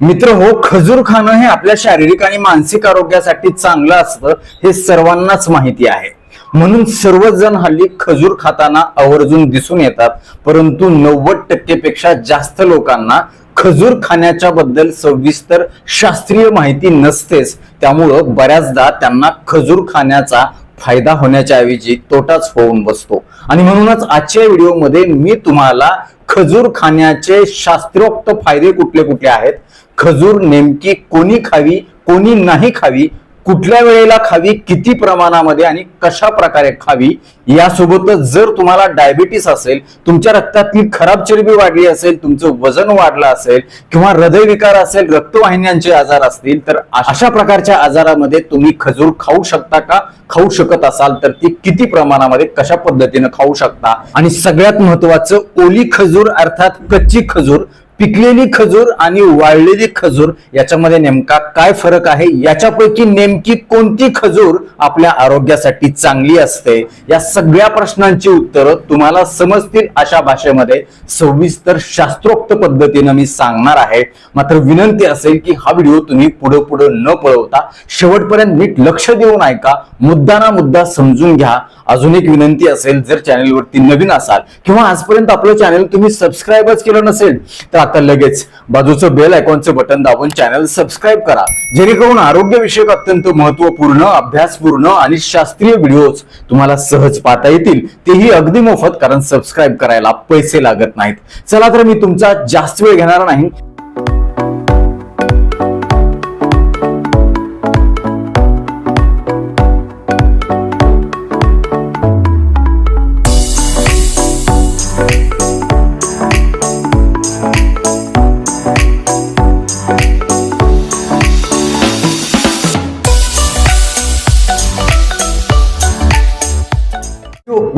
मित्र हो खजूर खाणं हे आपल्या शारीरिक आणि मानसिक आरोग्यासाठी चांगलं असतं हे सर्वांनाच माहिती आहे. म्हणून सर्वच जण हल्ली खजूर खाताना आवर्जून दिसून येतात परंतु नव्वद टक्केपेक्षा जास्त लोकांना खजूर खाण्याच्या बद्दल सविस्तर शास्त्रीय माहिती नसतेच. त्यामुळं बऱ्याचदा त्यांना खजूर खाण्याचा फायदा होण्याच्या ऐवजी तोटाच होऊन बसतो. आणि म्हणूनच आजच्या व्हिडिओमध्ये मी तुम्हाला खजूर खाण्याचे शास्त्रोक्त फायदे कुठले कुठले आहेत खजूर नेमकी कोणी खावी कोणी नाही खावी कुठल्या वेळेला खावी किती प्रमाणामध्ये आणि कशा प्रकारे खावी यासोबतच जर तुम्हाला डायबिटीस असेल तुमच्या रक्तातली खराब चरबी वाढली असेल तुमचं वजन वाढलं असेल किंवा हृदयविकार असेल रक्तवाहिन्यांचे आजार असतील तर अशा प्रकारच्या आजारामध्ये तुम्ही खजूर खाऊ शकता का? खाऊ शकत असाल तर ती किती प्रमाणामध्ये कशा पद्धतीनं खाऊ शकता? आणि सगळ्यात महत्वाचं ओली खजूर अर्थात कच्ची खजूर पिकलेली खजूर आणि वाळलेली खजूर याच्यामध्ये नेमका काय फरक आहे? याच्यापैकी नेमकी कोणती खजूर आपल्या आरोग्यासाठी चांगली असते? या सगळ्या प्रश्नांची उत्तरं तुम्हाला समजतील अशा भाषेमध्ये सविस्तर शास्त्रोक्त पद्धतीनं मी सांगणार आहे. मात्र विनंती असेल की हा व्हिडिओ तुम्ही पुढे पुढे न पळवता शेवटपर्यंत नीट लक्ष देऊन ऐका मुद्दा ना मुद्दा समजून घ्या. अजून एक विनंती असेल जर चॅनेलवरती नवीन असाल किंवा आजपर्यंत आपलं चॅनेल तुम्ही सबस्क्राईबच केलं नसेल तर आता लगेच बाजूचं बेल आयकॉनचं बटन दाबून चॅनल सबस्क्राईब करा. जेणेकरून आरोग्यविषयक अत्यंत महत्त्वपूर्ण अभ्यासपूर्ण आणि शास्त्रीय व्हिडिओज तुम्हाला सहज पाहता येतील. तेही अगदी मोफत कारण सबस्क्राईब करायला पैसे लागत नाहीत. चला तर मी तुमचा जास्त वेळ घेणार नाही.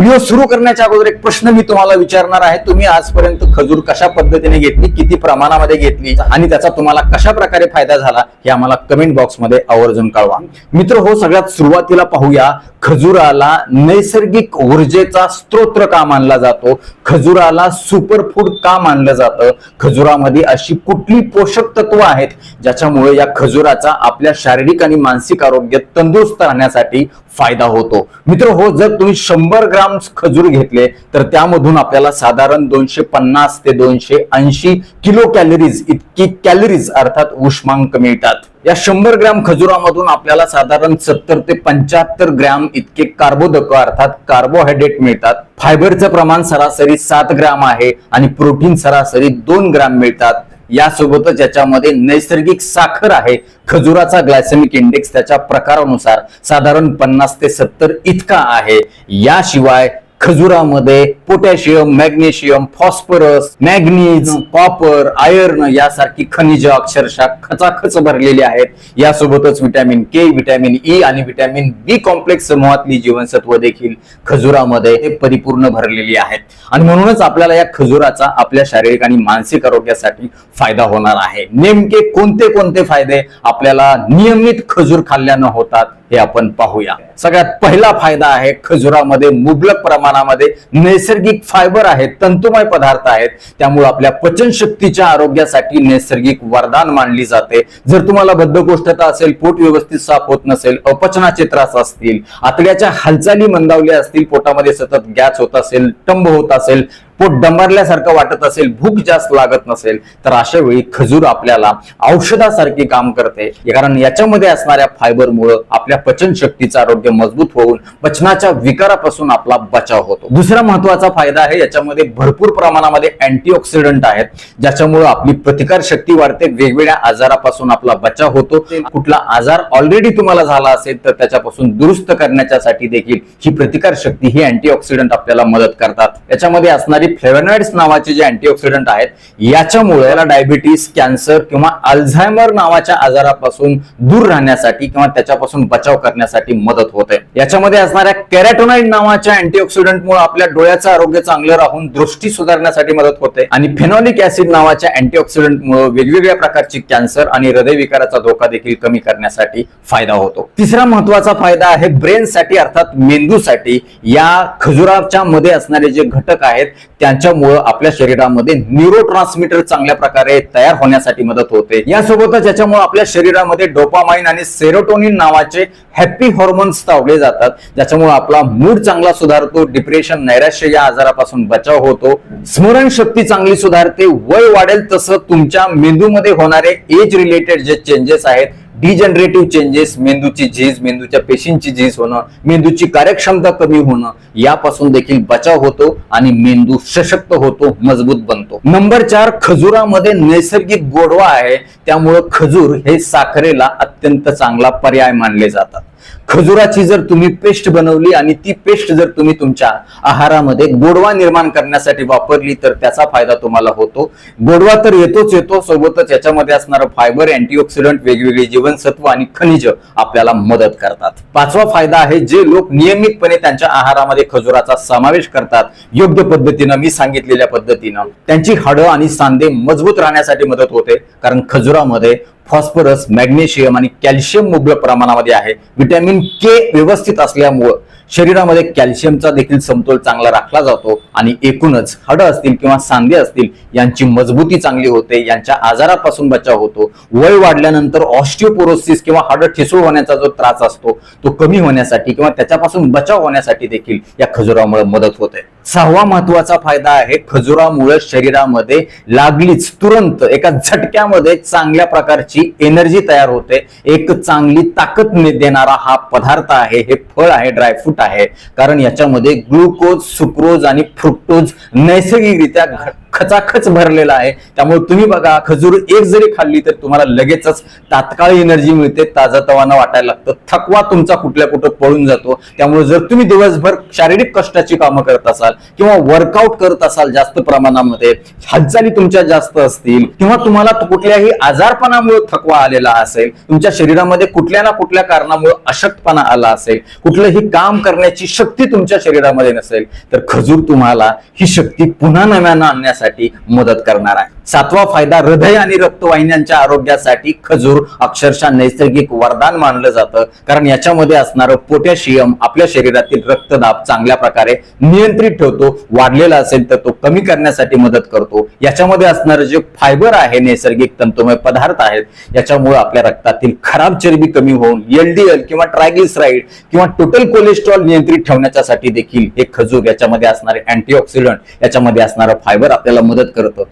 व्हिडिओ सुरू करण्याच्या अगोदर एक प्रश्न मी तुम्हाला विचारणार आहे. तुम्ही आजपर्यंत खजूर कशा पद्धतीने घेतली किती प्रमाणामध्ये घेतली आणि त्याचा तुम्हाला कशा प्रकारे फायदा झाला हे आम्हाला कमेंट बॉक्समध्ये आवर्जून कळवा. मित्र हो सगळ्यात सुरुवातीला पाहूया. खजुराला नैसर्गिक ऊर्जेचा स्त्रोत्र का मानला जातो? खजुराला सुपरफूड का मानलं जातं? खजुरामध्ये अशी कुठली पोषक तत्व आहेत ज्याच्यामुळे या खजुराचा आपल्या शारीरिक आणि मानसिक आरोग्य तंदुरुस्त राहण्यासाठी फायदा होतो. मित्र हो जर तुम्ही शंभर ग्राम खजूर घेतले तर त्यामधून आपल्याला साधारण दोनशे पन्नास ते दोनशे ऐंशी किलो कॅलरीज इतकी कॅलरीज अर्थात उष्मांक मिळतात. या शंभर ग्रॅम खजुरामधून आपल्याला साधारण सत्तर ते पंच्याहत्तर ग्रॅम इतके कार्बोदक अर्थात कार्बोहायड्रेट मिळतात. फायबरचं प्रमाण सरासरी सात ग्रॅम आहे आणि प्रोटीन सरासरी दोन ग्रॅम मिळतात. यासोबतच याच्यामध्ये नैसर्गिक साखर आहे. खजुराचा ग्लायसेमिक इंडेक्स त्याच्या प्रकारानुसार साधारण पन्नास ते सत्तर इतका आहे. याशिवाय खजुरामध्ये potassium magnesium phosphorus manganese copper iron यासारखी खनिज अक्षरशः खचाखच भरलेली आहेत. यासोबतच व्हिटॅमिन के व्हिटॅमिन ई आणि व्हिटॅमिन बी कॉम्प्लेक्स समूहातली जीवनसत्व देखील खजुरामध्ये परिपूर्ण भरलेली आहेत. आणि म्हणूनच आपल्याला या खजुराचा आपल्या शारीरिक आणि मानसिक आरोग्यासाठी फायदा होणार आहे. नेमके कोणते कोणते फायदे आपल्याला नियमित खजूर खाल्ल्यानं होतात? हे आपण पाहूया. सगळ्यात पहिला फायदा आहे खजुरामध्ये मुबलक प्रमाणामध्ये नैसर्गिक फायबर आहेत तंतुमय पदार्थ आहेत. त्यामुळे आपल्या पचनशक्तीच्या आरोग्यासाठी नैसर्गिक वरदान मानली जाते. जर तुम्हाला बद्धकोष्ठता असेल पोट व्यवस्थित साफ होत नसेल अपचनाचे त्रास असतील आतड्याच्या हालचाली मंदावल्या असतील पोटामध्ये सतत गॅस होत असेल टंब होत असेल पोट डंबरल्यासारखं वाटत असेल भूक जास्त लागत नसेल तर अशा वेळी खजूर आपल्याला औषधासारखी काम करते. कारण याच्यामध्ये असणाऱ्या फायबरमुळं आपल्या पचन शक्तीचं आरोग्य मजबूत होऊन पचनाच्या विकारापासून आपला बचाव होतो. दुसरा महत्त्वाचा फायदा आहे याच्यामध्ये भरपूर प्रमाणामध्ये अँटीऑक्सिडंट आहेत ज्याच्यामुळे आपली प्रतिकार शक्ती वाढते वेगवेगळ्या आजारापासून आपला बचाव होतो. कुठला आजार ऑलरेडी तुम्हाला झाला असेल तर त्याच्यापासून दुरुस्त करण्याच्यासाठी देखील ही प्रतिकार शक्ती ही अँटीऑक्सिडंट आपल्याला मदत करतात. याच्यामध्ये असणारी फ्लेवनॉइड्स नावाचे जे अँटीऑक्सिडंट आहेत याच्यामुळे याला डायबिटीस कॅन्सर किंवा अल्झायमर नावाच्या आजारापासून दूर राहण्यासाठी किंवा त्याच्यापासून बचाव करण्यासाठी मदत होते. याच्यामध्ये असणाऱ्या कॅरेटोनाइड नावाच्या अँटीऑक्सिडंट मुळे आपल्या डोळ्याचं आरोग्य चांगलं राहून दृष्टी सुधारण्यासाठी मदत होते. आणि फेनॉलिक ऍसिड नावाच्या अँटीऑक्सिडंट मुळे वेगवेगळ्या प्रकारची कॅन्सर आणि हृदयविकाराचा धोका देखील कमी करण्यासाठी फायदा होतो. तिसरा महत्त्वाचा फायदा आहे ब्रेनसाठी अर्थात मेंदूसाठी या खजुराच्या मध्ये असणारे जे घटक आहेत त्यांच्यामुळं आपल्या शरीरामध्ये न्यूरो चांगल्या प्रकारे तयार होण्यासाठी मदत होते. यासोबतच याच्यामुळे आपल्या शरीरामध्ये डोपामाइन आणि सेरोटोनिन नावाचे हॅपी हॉर्मोन्स तावले जातात. ज्याच्यामुळे आपला मूड चांगला सुधारतो डिप्रेशन नैराश्य या आजारापासून बचाव होतो. स्मरणशक्ती चांगली सुधारते वय वाढेल तसं तुमच्या मेंदूमध्ये होणारे एज रिलेटेड जे चेंजेस आहेत डिजनरेटिव्ह चेंजेस मेंदूची झीज मेंदूच्या पेशींची झीज होणं मेंदूची कार्यक्षमता कमी होणं यापासून देखील बचाव होतो आणि मेंदू सशक्त होतो मजबूत बनतो. नंबर चार खजुरामध्ये नैसर्गिक गोडवा आहे. त्यामुळं खजूर हे साखरेला अत्यंत चांगला पर्याय मानले जातात. खजुराची जर तुम्ही पेस्ट बनवली आणि ती पेस्ट जर तुम्ही तुमच्या आहारामध्ये गोडवा निर्माण करण्यासाठी वापरली तर त्याचा फायदा तुम्हाला होतो. गोडवा तर येतोच येतो. सोबतच याच्यामध्ये असणारं फायबर अँटीऑक्सिडंट वेगवेगळी जीवनसत्व आणि खनिज आपल्याला मदत करतात. पाचवा फायदा आहे जे लोक नियमितपणे त्यांच्या आहारामध्ये खजुराचा समावेश करतात. योग्य पद्धतीनं मी सांगितलेल्या पद्धतीनं. त्यांची हाडं आणि सांधे मजबूत राहण्यासाठी मदत होते कारण खजुरामध्ये फॉस्फरस मॅग्नेशियम आणि कॅल्शियम मुबलक प्रमाणामध्ये आहे. विटॅमिन के व्यवस्थित असल्यामुळं शरीरामध्ये कॅल्शियमचा देखील समतोल चांगला राखला जातो आणि एकूणच हाडं असतील किंवा सांधे असतील यांची मजबूती चांगली होते यांच्या आजारापासून बचाव होतो. वय वाढल्यानंतर ऑस्टिओपोरोसिस किंवा हाडं ठिसूळ होण्याचा जो त्रास असतो तो कमी होण्यासाठी किंवा त्याच्यापासून बचाव होण्यासाठी देखील या खजुरामुळे मदत होते. सहावा महत्त्वाचा फायदा आहे खजुरामुळे शरीरामध्ये लागलीच तुरंत एका झटक्यामध्ये चांगल्या प्रकारची एनर्जी तयार होते. एक चांगली ताकद देणारा हा पदार्थ आहे. हे फळ आहे ड्रायफ्रूट आहे. कारण याच्यामध्ये ग्लुकोज सुक्रोज आणि फ्रुक्टोज नैसर्गिकरित्या घ- खचाखच भरलेला आहे. त्यामुळे तुम्ही बघा खजूर एक जरी खाल्ली तर तुम्हाला लगेचच तात्काळ एनर्जी मिळते ताजतवानं वाटायला लागतं. थकवा तुमचा कुठल्या कुठं पळून जातो. त्यामुळे जर तुम्ही दिवसभर शारीरिक कष्टाची कामं करत असाल किंवा वर्कआउट करत असाल जास्त प्रमाणामध्ये हालचाली तुमच्या जास्त असतील किंवा तुम्हाला कुठल्याही आजारपणामुळे थकवा आलेला असेल तुमच्या शरीरामध्ये कुठल्या ना कुठल्या कारणामुळे अशक्तपणा आला असेल कुठलंही काम करण्याची शक्ती तुमच्या शरीरामध्ये नसेल तर खजूर तुम्हाला ही शक्ती पुन्हा नव्यानं आणण्यासाठी करण्यासाठी मदत करणार आहे. सातवा फायदा हृदय आणि रक्तवाहिन्यांच्या आरोग्यासाठी खजूर अक्षरशः नैसर्गिक वरदान मानलं जातं. कारण याच्यामध्ये असणारं पोटॅशियम आपल्या शरीरातील रक्तदाब चांगल्या प्रकारे नियंत्रित ठेवतो वाढलेला असेल तर तो कमी करण्यासाठी मदत करतो. याच्यामध्ये असणारं जे फायबर आहे नैसर्गिक तंतुमय पदार्थ आहेत याच्यामुळे आपल्या रक्तातील खराब चरबी कमी होऊन एलडीएल किंवा ट्रायग्लिसराईड किंवा टोटल कोलेस्ट्रॉल नियंत्रित ठेवण्यासाठी देखील हे खजूर याच्यामध्ये असणारे अँटीऑक्सिडंट याच्यामध्ये असणारं फायबर आपल्याला मदत करतं.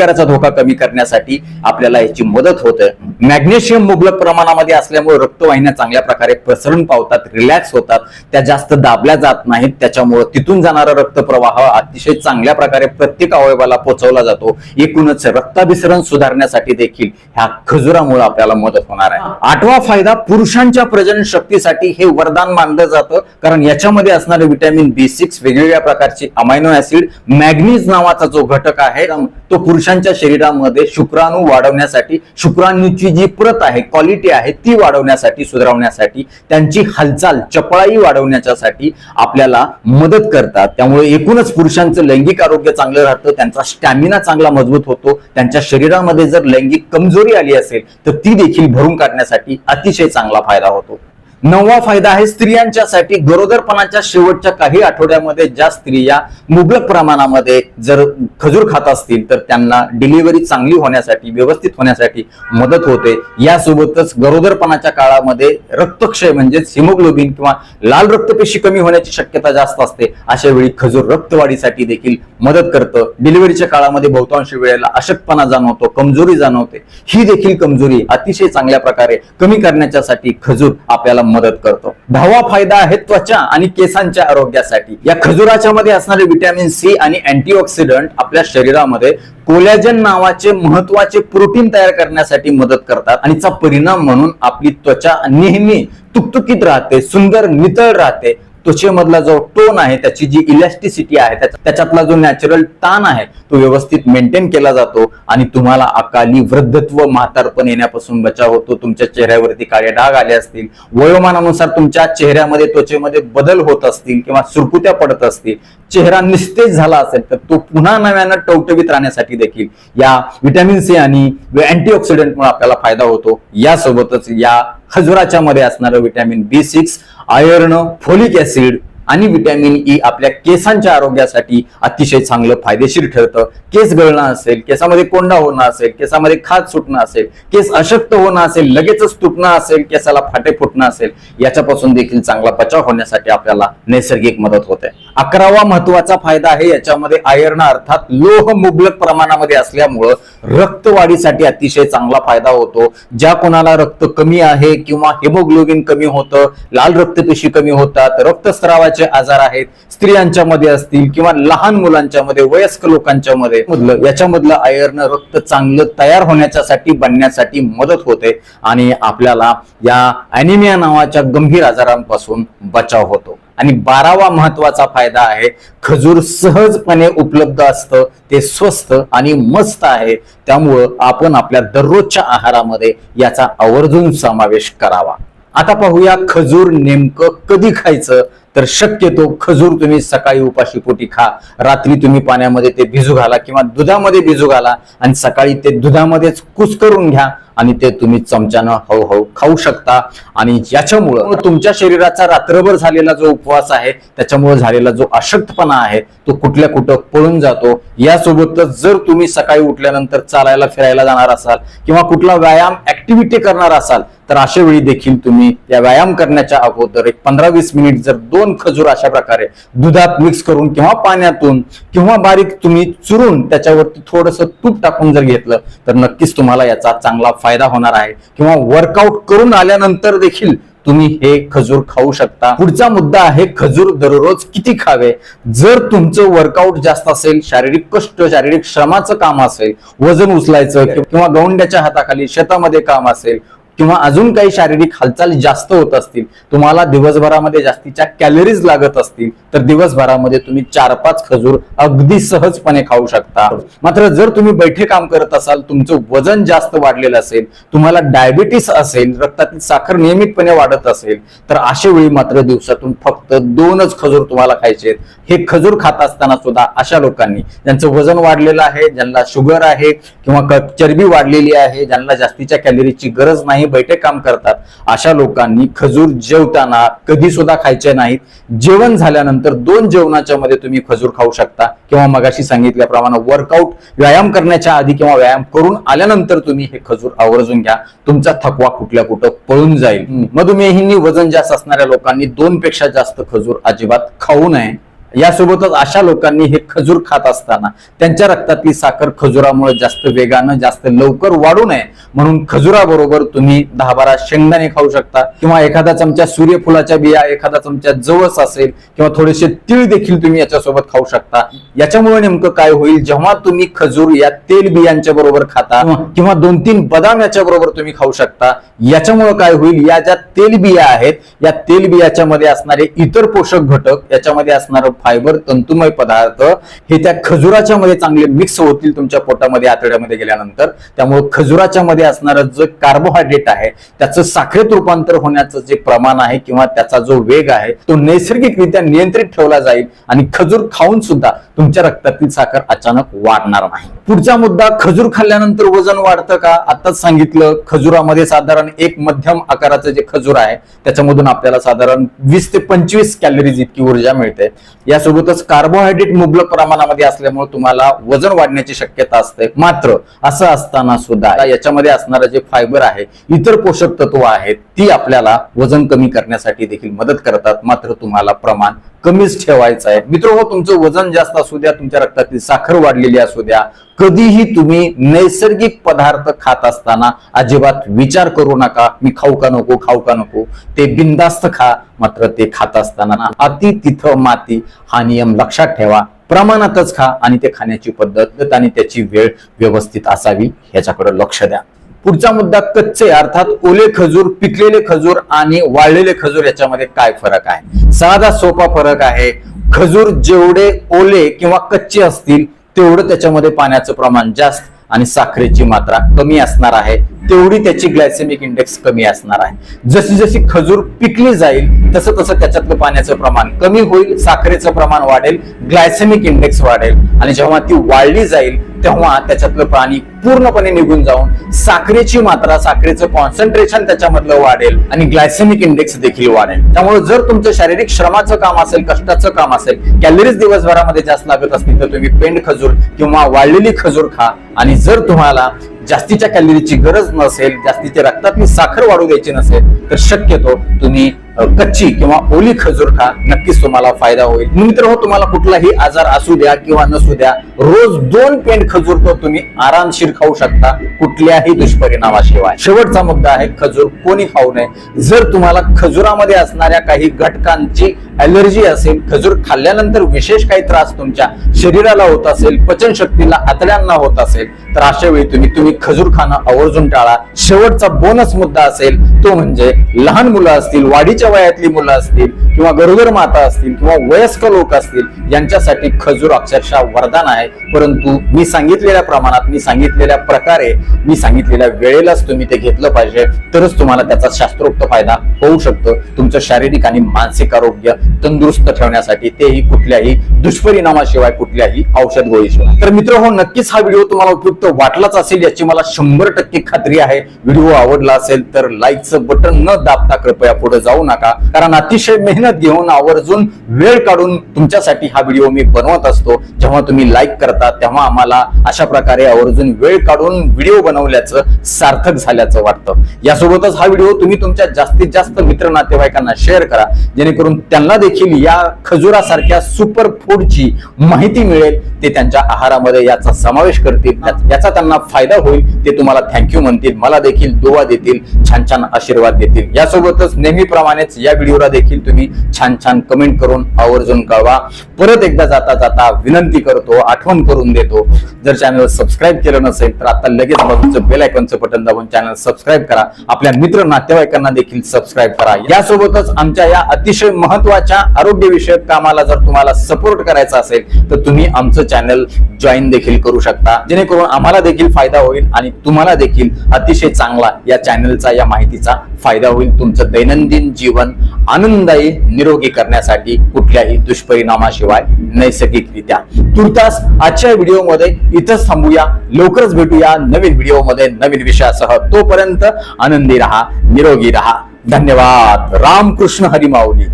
हृदयविकाराचा धोका कमी करण्यासाठी आपल्याला याची मदत होते. मॅग्नेशियम मुबलक प्रमाणामध्ये असल्यामुळे रक्तवाहिन्या चांगल्या प्रकारे प्रसरण पावतात रिलॅक्स होतात. त्या जास्त दाबल्या जात नाहीत. त्याच्यामुळे तिथून जाणारा रक्तप्रवाह अतिशय चांगल्या प्रकारे प्रत्येक अवयवाला पोहोचवला जातो. एकूणच रक्ताभिसरण सुधारण्यासाठी देखील ह्या खजुरामुळे आपल्याला मदत होणार आहे. आठवा फायदा पुरुषांच्या प्रजनन शक्तीसाठी हे वरदान मानलं जातं. कारण याच्यामध्ये असणारे विटॅमिन बी सिक्स वेगवेगळ्या प्रकारचे अमायनो ऍसिड मॅग्नीज नावाचा जो घटक आहे तो पुरुष पुरुषांच्या शरीरामध्ये शुक्राणू वाढवण्यासाठी शुक्राणूची जी प्रत आहे क्वालिटी आहे ती वाढवण्यासाठी सुधारवण्यासाठी त्यांची हालचाल चपळाई वाढवण्याच्यासाठी आपल्याला मदत करतात. त्यामुळे एकूणच पुरुषांचं लैंगिक आरोग्य चांगलं राहतं त्यांचा स्टॅमिना चांगला मजबूत होतो त्यांच्या शरीरामध्ये जर लैंगिक कमजोरी आली असेल तर ती देखील भरून काढण्यासाठी अतिशय चांगला फायदा होतो. नववा फायदा आहे स्त्रियांच्यासाठी गरोदरपणाच्या शेवटच्या काही आठवड्यामध्ये ज्या स्त्रिया मुबलक प्रमाणामध्ये जर खजूर खात असतील तर त्यांना डिलिव्हरी चांगली होण्यासाठी व्यवस्थित होण्यासाठी मदत होते. यासोबतच गरोदरपणाच्या काळामध्ये रक्तक्षय म्हणजेच हिमोग्लोबिन किंवा लाल रक्तपेशी कमी होण्याची शक्यता जास्त असते. अशा वेळी खजूर रक्तवाढीसाठी देखील मदत करतं. डिलिव्हरीच्या काळामध्ये बहुतांश वेळेला अशक्तपणा जाणवतो कमजोरी जाणवते. ही देखील कमजोरी अतिशय चांगल्या प्रकारे कमी करण्याच्यासाठी खजूर आपल्याला मदत करतो. दहावा फायदा आहे त्वचा आणि केसांच्या आरोग्यासाठी. या खजुराच्या मध्ये असणारे व्हिटॅमिन सी आणि अँटीऑक्सिडंट आपल्या शरीरामध्ये कोलॅजन नावाचे महत्त्वाचे प्रोटीन तयार करण्यासाठी मदत करतात आणि चा परिणाम म्हणून आपली त्वचा नेहमी तुकतुकीत राहते सुंदर नितळ राहते. त्वचेमधला जो टोन आहे त्याची जी इलॅस्टिसिटी आहे त्याच्यातला जो नॅचरल ताण आहे तो व्यवस्थित मेंटेन केला जातो आणि तुम्हाला अकाली वृद्धत्व म्हातारपण येण्यापासून बचाव होतो. तुमच्या चेहऱ्यावरती काळे डाग आले असतील वयोमानानुसार तुमच्या चेहऱ्यामध्ये त्वचेमध्ये बदल होत असतील किंवा सुरकुत्या पडत असतील चेहरा निस्तेज झाला असेल तर तो पुन्हा नव्यानं टवटवीत राहण्यासाठी देखील या व्हिटॅमिन सी आणि अँटीऑक्सिडंटमुळे आपल्याला फायदा होतो. यासोबतच या खजुराच्या मध्ये असणारं vitamin B six iron folic acid आणि विटॅमिन ई e आपल्या केसांच्या आरोग्यासाठी अतिशय चांगलं फायदेशीर ठरतं. केस गळणं असेल केसामध्ये कोंडा होणं असेल केसामध्ये खाज सुटणं असेल केस अशक्त होणं असेल लगेचच तुटणं असेल केसाला फाटे फुटणं असेल याच्यापासून देखील चांगला बचाव होण्यासाठी आपल्याला नैसर्गिक मदत होते. अकरावा महत्त्वाचा फायदा आहे याच्यामध्ये आयर्न अर्थात लोह मुबलक प्रमाणामध्ये असल्यामुळं रक्तवाढीसाठी अतिशय चांगला फायदा होतो. ज्या कोणाला रक्त कमी आहे किंवा हिमोग्लोबिन कमी होतं लाल रक्तपेशी कमी होतात रक्तस्रावाचे आजार आहेत स्त्रियांच्या मध्ये असतील किंवा लहान मुलांच्या मध्ये वयस्क लोकांच्या मध्ये मधलं याच्यामधलं आयर्न रक्त चांगलं तयार होण्याच्यासाठी बनण्यासाठी मदत होते आणि आपल्याला या अॅनिमिया नावाच्या गंभीर आजारांपासून बचाव होतो. आणि बारावा महत्त्वाचा फायदा आहे खजूर सहजपणे उपलब्ध असतं ते स्वस्त आणि मस्त आहे त्यामुळं आपण आपल्या दररोजच्या आहारामध्ये याचा आवर्जून समावेश करावा. आता पाहूया खजूर नेमकं कधी खायचं तर शक्यतो खजूर तुम्ही सकाळी उपाशी पोटी खा रात्री तुम्ही पाण्यामध्ये ते भिजू घाला किंवा दुधामध्ये भिजू घाला आणि सकाळी ते दुधामध्येच कुस्करून घ्या. आणि ते तुम्ही चमच्यानं हळूहळू खाऊ शकता. आणि याच्यामुळं तुमच्या शरीराचा रात्रभर झालेला जो उपवास आहे त्याच्यामुळे झालेला जो अशक्तपणा आहे तो कुठल्या कुठं पळून जातो यासोबतच जर तुम्ही सकाळी उठल्यानंतर चालायला फिरायला जाणार असाल किंवा कुठला व्यायाम ऍक्टिव्हिटी करणार असाल तर अशा वेळी देखील तुम्ही या व्यायाम करण्याच्या अगोदर एक पंधरा वीस मिनिट जर दोन खजूर अशा प्रकारे दुधात मिक्स करून किंवा पाण्यातून किंवा बारीक तुम्ही चुरून त्याच्यावरती थोडस तूप टाकून जर घेतलं तर नक्कीच तुम्हाला याचा चांगला फायदा होणार आहे. किंवा वर्कआउट करून आल्यानंतर देखील तुम्ही हे खजूर खाऊ शकता. पुढचा मुद्दा आहे खजूर दररोज किती खावे? जर तुमचं वर्कआउट जास्त असेल शारीरिक कष्ट शारीरिक श्रमाचं काम असेल वजन उचलायचं किंवा गौंड्याच्या हाताखाली शेतामध्ये काम असेल किंवा अजून काही शारीरिक हालचाल जास्त होत असतील तुम्हाला दिवसभरामध्ये जास्तीच्या कॅलरीज लागत असतील तर दिवसभरामध्ये तुम्ही चार पाच खजूर अगदी सहजपणे खाऊ शकता. मात्र जर तुम्ही बैठे काम करत असाल तुमचं वजन जास्त वाढलेलं असेल तुम्हाला डायबिटीस असेल रक्तातील साखर नियमितपणे वाढत असेल तर अशा वेळी मात्र दिवसातून फक्त दोनच खजूर तुम्हाला खायचे हे खजूर खात असताना सुद्धा अशा लोकांनी ज्यांचं वजन वाढलेलं आहे ज्यांना शुगर आहे किंवा चरबी वाढलेली आहे ज्यांना जास्तीच्या कॅलरीची गरज नाही बैठे काम करतात. अशा लोकांनी खजूर जेवताना कधी सुद्धा खायचे नाहीत. जेवण झाल्यानंतर दोन जेवणाच्या मध्ये तुम्ही खजूर खाऊ शकता. किंवा मगाशी सांगितल्याप्रमाणे वर्कआउट व्यायाम करण्याच्या आधी किंवा व्यायाम करून आल्यानंतर तुम्ही हे खजूर आवर्जून घ्या. तुमचा थकवा कुठल्या कुठं पळून जाईल. मधुमेहींनी वजन जास्त असणाऱ्या लोकांनी दोन पेक्षा जास्त खजूर अजिबात खाऊ नये. यासोबतच अशा लोकांनी हे खजूर खात असताना त्यांच्या रक्तातली साखर खजुरामुळे जास्त वेगानं जास्त लवकर वाढू नये म्हणून खजुराबरोबर तुम्ही दहा बारा शेंगदाणे खाऊ शकता. किंवा एखादा चमचा सूर्यफुलाच्या बिया एखादा चमचा जवस असेल किंवा थोडेसे तीळ देखील तुम्ही याच्यासोबत खाऊ शकता. याच्यामुळे नेमकं काय होईल? जेव्हा तुम्ही खजूर या तेल बियांच्या बरोबर खाता किंवा- दोन तीन बदाम याच्या बरोबर तुम्ही खाऊ शकता याच्यामुळे काय होईल? या ज्या तेल बिया आहेत या तेलबियाच्या मध्ये असणारे इतर पोषक घटक याच्यामध्ये असणारं फायबर तंतुमय पदार्थ हे त्या खजुराच्या मध्ये चांगले मिक्स होतील तुमच्या पोटामध्ये आतड्यामध्ये गेल्यानंतर. त्यामुळे खजुराच्या मध्ये असणारं जे कार्बोहायड्रेट आहे त्याचं साखरेत रूपांतर होण्याचं जे प्रमाण आहे किंवा त्याचा जो वेग आहे तो नैसर्गिकरित्या नियंत्रित ठेवला जाईल आणि खजूर खाऊन सुद्धा तुमच्या रक्तातील साखर अचानक वाढणार नाही. पुढचा मुद्दा खजूर खाल्ल्यानंतर वजन वाढतं का? आताच सांगितलं खजुरामध्ये साधारण एक मध्यम आकाराचं जे खजूर आहे त्याच्यामधून आपल्याला साधारण वीस ते पंचवीस कॅलरीज इतकी ऊर्जा मिळते. यासोबतच कार्बोहायड्रेट मुबलक प्रमाणामध्ये असल्यामुळे तुम्हाला वजन वाढण्याची शक्यता असते. मात्र असं असताना सुद्धा याच्यामध्ये असणारं जे फायबर आहे इतर पोषक तत्व आहेत ती आपल्याला वजन कमी करण्यासाठी देखील मदत करतात. मात्र तुम्हाला प्रमाण कमीच ठेवायचं आहे. मित्र हो तुमचं वजन जास्त असू द्या तुमच्या रक्तातील साखर वाढलेली असू द्या कधीही तुम्ही नैसर्गिक पदार्थ खात असताना अजिबात विचार करू नका मी खाऊ का नको खाऊ का नको ते बिंदास्त खा मात्र ते खात असताना अति तिथं माती हा नियम लक्षात ठेवा प्रमाणातच खा आणि ते खाण्याची पद्धत आणि त्याची वेळ व्यवस्थित असावी ह्याच्याकडे लक्ष द्या. पुढचा मुद्दा कच्चे अर्थात ओले खजूर पिकलेले खजूर आणि वाळलेले खजूर याच्यामध्ये काय फरक आहे? साधा सोपा फरक आहे. खजूर जेवढे ओले किंवा कच्चे असतील तेवढं त्याच्यामध्ये पाण्याचं प्रमाण जास्त आणि साखरेची मात्रा कमी असणार आहे. तेवढी त्याची ग्लायसेमिक इंडेक्स कमी असणार आहे. जशी जशी खजूर पिकली जाईल तसं तसं त्याच्यातलं पाण्याचं प्रमाण कमी होईल साखरेचं प्रमाण वाढेल ग्लायसेमिक इंडेक्स वाढेल. आणि जेव्हा ती वाढली जाईल तेव्हा त्याच्यातलं पाणी पूर्णपणे निघून जाऊन साखरेची मात्रा साखरेचं कॉन्सन्ट्रेशन त्याच्यामधलं वाढेल आणि ग्लायसेमिक इंडेक्स देखील वाढेल. त्यामुळे जर तुमचं शारीरिक श्रमाचं काम असेल कष्टाचं काम असेल कॅलरीज दिवसभरामध्ये जास्त लागत असतील तर तुम्ही पेंड खजूर किंवा वाळलेली खजूर खा. आणि जर तुम्हाला जास्तीच्या कॅलरीची गरज नसेल जास्तीच्या रक्तातली साखर वाढू द्यायची नसेल तर शक्यतो तुम्ही कच्ची किंवा ओली खजूर खा. नक्कीच तुम्हाला फायदा होईल. मित्र हो तुम्हाला कुठलाही आजार असू द्या किंवा नसू द्या रोज दोन पेंट खजूर तो तुम्ही आरामशीर खाऊ शकता कुठल्याही दुष्परिणामाशिवाय. शेवटचा मुद्दा आहे खजूर कोणी खाऊ नये. जर तुम्हाला खजुरामध्ये असणाऱ्या काही घटकांची अलर्जी असेल खजूर खाल्ल्यानंतर विशेष काही त्रास तुमच्या शरीराला होत असेल पचनशक्तीला आतड्यांना होत असेल तर अशा वेळी तुम्ही तुम्ही खजूर खाणं आवर्जून टाळा. शेवटचा बोनस मुद्दा असेल तो म्हणजे लहान मुलं असतील वाढीच्या वयातली मुलं असतील किंवा गरोदर माता असतील किंवा वयस्क लोक असतील यांच्यासाठी खजूर अक्षरशः वरदान आहे. परंतु मी सांगितलेल्या प्रमाणात मी सांगितलेल्या प्रकारे मी सांगितलेल्या वेळेलाच तुम्ही ते घेतलं पाहिजे. तरच तुम्हाला त्याचा शास्त्रोक्त फायदा होऊ शकतो. तुमचं शारीरिक आणि मानसिक आरोग्य तंदुरुस्त ठेवण्यासाठी तेही कुठल्याही दुष्परिणामाशिवाय कुठल्याही औषध गोळीशिवाय. तर मित्र हो नक्कीच हा व्हिडिओ तुम्हाला उपयुक्त वाटलाच असेल याची मला शंभर टक्के खात्री आहे. व्हिडिओ आवडला असेल तर लाईकचं बटन न दाबता कृपया पुढे जाऊ नका. कारण अतिशय मेहनत घेऊन आवर्जून वेळ काढून तुमच्यासाठी हा व्हिडिओ मी बनवत असतो. जेव्हा तुम्ही लाईक करता तेव्हा आम्हाला अशा प्रकारे आवर्जून वेळ काढून व्हिडिओ बनवल्याचं सार्थक झाल्याचं वाटतं. यासोबतच हा व्हिडिओ तुम्ही तुमच्या जास्तीत जास्त मित्र नातेवाईकांना शेअर करा. जेणेकरून त्यांना देखील या खजुरासारख्या सुपर फूडची माहिती मिळेल. ते त्यांच्या आहारामध्ये याचा समावेश करतील. याचा त्यांना फायदा होईल ते तुम्हाला थँक्यू म्हणतील मला देखील दुवा देतील छान छान आशीर्वाद देतील. यासोबतच नेहमीप्रमाणेच या व्हिडिओला देखील तुम्ही छान छान कमेंट करून आवर्जून कळवा. परत एकदा जाता जाता विनंती करतो आठवण करून देतो. जर चॅनल सबस्क्राईब केलं नसेल तर आता लगेच बाजूचं बेल आयकॉनचं बटन दाबून चॅनल सबस्क्राईब करा. आपल्या मित्र नातेवाईकांना देखील सबस्क्राईब करा. यासोबतच आमच्या या अतिशय महत्त्वाच्या आरोग्यविषयक कामाला जर तुम्हाला सपोर्ट करायचा असेल तर तुम्ही आमचं चॅनल जॉईन देखील करू शकता. जेणेकरून आम्हाला देखील फायदा होईल आणि तुम्हाला देखील अतिशय चांगला या चॅनलचा या माहितीचा फायदा होईल. तुमचं दैनंदिन जीवन आनंददायी निरोगी करण्यासाठी कुठल्याही दुष्परिणामाशिवाय नैसर्गिकरित्या. तुर्तास आजच्या व्हिडिओमध्ये इथंच थांबूया. लवकरच भेटूया नवीन व्हिडिओमध्ये नवीन विषयासह. तोपर्यंत आनंदी रहा निरोगी रहा. धन्यवाद. रामकृष्ण हरिमाऊली